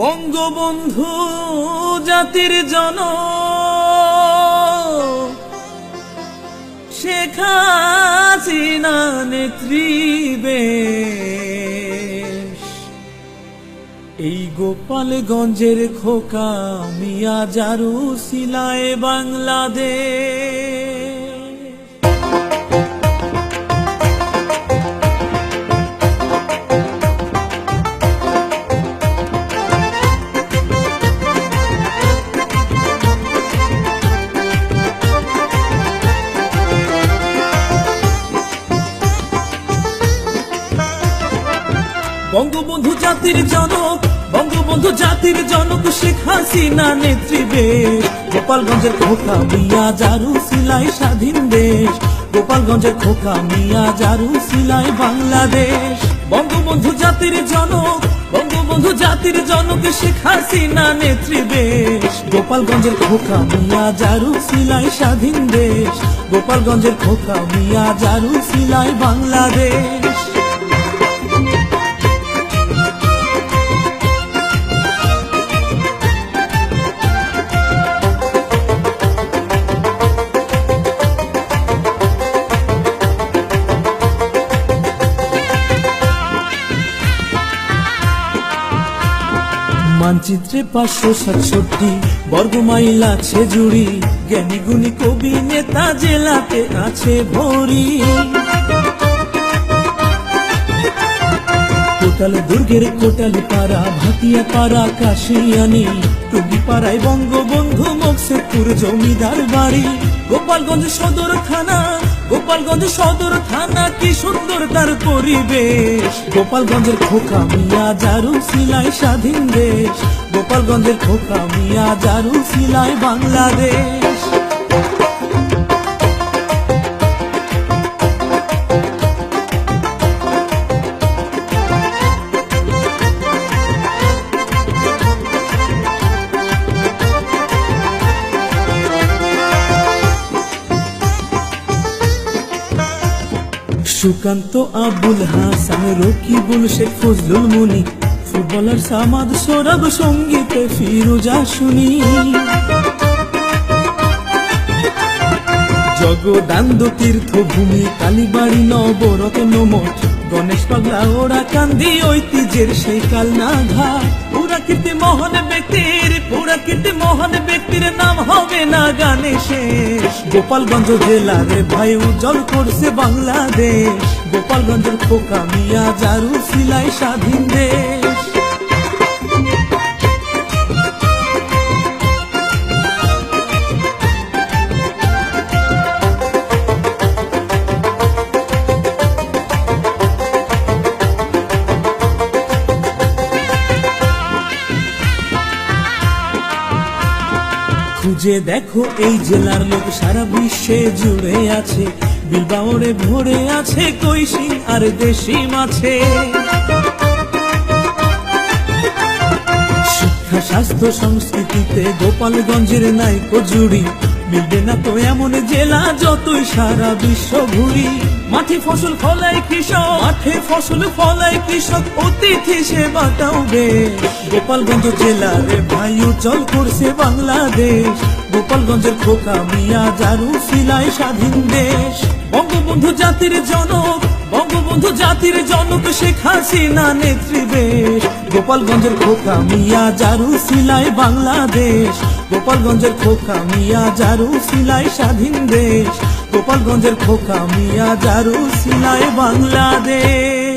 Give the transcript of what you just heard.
বঙ্গবন্ধু জাতির জন। শেখ হাসিনা এই গোপালগঞ্জের খোকা মিয়া জারু সিলায় বাংলাদেশ। বঙ্গবন্ধু জাতির জনক, বঙ্গবন্ধু জাতির জনক শেখ হাসিনা নেতৃত্বে গোপালগঞ্জের খোকা মিয়া জারু সিলাই স্বাধীন দেশ। গোপালগঞ্জের খোকা মিয়া জারু সিলাই বাংলাদেশ। বঙ্গবন্ধু জাতির জনক, বঙ্গবন্ধু জাতির জনক শেখ হাসিনা নেতৃত্বে গোপালগঞ্জের খোকা মিয়া জারু সিলাই স্বাধীন দেশ। গোপালগঞ্জের খোকা মিয়া জারু সিলাই বাংলাদেশ। মানচিত্রে পাঁচশো সাতষট্টি, বর্গমাইল আছে জুড়ি। জ্ঞানী গুণী কবি, নেতা জেলাতে আছে ভরি। কোটাল দুর্গের কোটাল পাড়া ভাটিয়া পাড়া, কাশিয়ানি। টুঙ্গি পাড়ায় বঙ্গবন্ধু মকসেদপুর জমিদার বাড়ি। গোপালগঞ্জ সদর থানা গোপালগঞ্জ সদর থানা কি সুন্দর তার পরিবেশ। গোপালগঞ্জের খোকা মিয়া জারু সিলাই স্বাধীন দেশ। গোপালগঞ্জের খোকা মিয়া জারু সিলাই বাংলাদেশ। সুকান্ত, আবুল হাসান, রকিবুল শেখ, ফজলুল মুনি, ফুটবলার সামাদ সৌরভ, সঙ্গীতে ফিরোজা শুনি জগদান্দ তীর্থভূমি কালীবাড়ি নবরত্ন মঠ, গণেশ পাগলা ওরা কান্দি ঐতিহ্যের সেই কালনা ঘাট পুরাকীর্তি মহান ব্যক্তির পুরাকীর্তি মহান ব্যক্তির নাম হবে না গানে শেষ। গোপালগঞ্জ জেলার ভাই উজ্জ্বল করছে বাংলাদেশ। গোপালগঞ্জের খোকা মিয়া জারু, সিলাই স্বাধীন দেশ। খুঁজে দেখো এই জেলার লোক সারা বিশ্বে জুড়ে আছে। বিলবাওরে ভরে আছে কৈশি আর দেশি মাছে। শিক্ষা, স্বাস্থ্য, সংস্কৃতিতে গোপালগঞ্জের নাইকো জুড়ি। মিলবে না তো এমন জেলা যতই সারা বিশ্ব ঘুরি। মাঠে ফসল ফলাই কৃষক, মাঠে ফসল ফলাই কৃষক, অতিথি সেবাটাও বেশ। গোপালগঞ্জ জেলার বায়ু জল করছে বাংলাদেশ। গোপালগঞ্জের খোকা মিয়া জারু, সিলাই স্বাধীন দেশ। বঙ্গবন্ধু জাতির জনক বঙ্গবন্ধু জাতির জনক শেখ হাসিনা নেতৃবেশ গোপালগঞ্জের খোকা মিয়া জারু সিলাই বাংলাদেশ। গোপালগঞ্জের খোকা মিয়া জারু সিলাই স্বাধীন দেশ। গোপালগঞ্জের খোকা মিয়া জারু সিলাই বাংলাদেশ।